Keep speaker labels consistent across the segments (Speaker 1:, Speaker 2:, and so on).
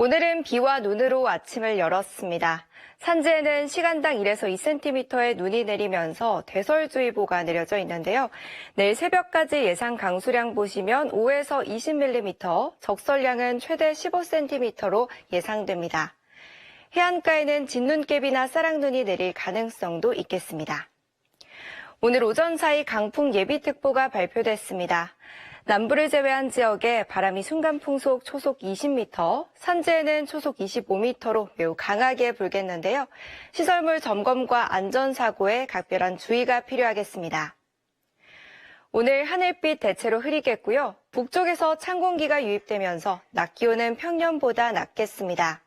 Speaker 1: 오늘은 비와 눈으로 아침을 열었습니다. 산지에는 시간당 1에서 2cm의 눈이 내리면서 대설주의보가 내려져 있는데요. 내일 새벽까지 예상 강수량 보시면 5에서 20mm, 적설량은 최대 15cm로 예상됩니다. 해안가에는 진눈깨비나 쌀랑눈이 내릴 가능성도 있겠습니다. 오늘 오전 사이 강풍 예비특보가 발표됐습니다. 남부를 제외한 지역에 바람이 순간 풍속 초속 20m, 산지에는 초속 25m로 매우 강하게 불겠는데요. 시설물 점검과 안전사고에 각별한 주의가 필요하겠습니다. 오늘 하늘빛 대체로 흐리겠고요. 북쪽에서 찬 공기가 유입되면서 낮 기온은 평년보다 낮겠습니다.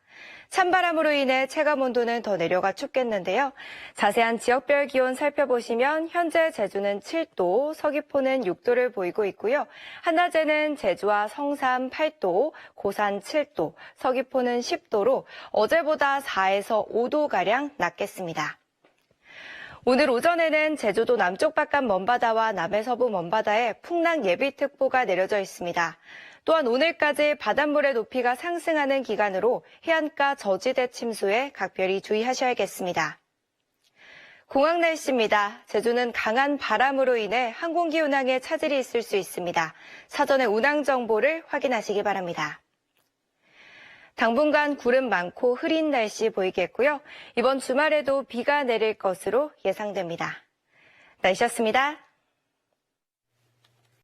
Speaker 1: 찬바람으로 인해 체감 온도는 더 내려가 춥겠는데요. 자세한 지역별 기온 살펴보시면 현재 제주는 7도, 서귀포는 6도를 보이고 있고요. 한낮에는 제주와 성산 8도, 고산 7도, 서귀포는 10도로 어제보다 4에서 5도가량 낮겠습니다. 오늘 오전에는 제주도 남쪽 바깥 먼바다와 남해 서부 먼바다에 풍랑 예비특보가 내려져 있습니다. 또한 오늘까지 바닷물의 높이가 상승하는 기간으로 해안가 저지대 침수에 각별히 주의하셔야겠습니다. 공항 날씨입니다. 제주는 강한 바람으로 인해 항공기 운항에 차질이 있을 수 있습니다. 사전에 운항 정보를 확인하시기 바랍니다. 당분간 구름 많고 흐린 날씨 보이겠고요. 이번 주말에도 비가 내릴 것으로 예상됩니다. 날씨였습니다.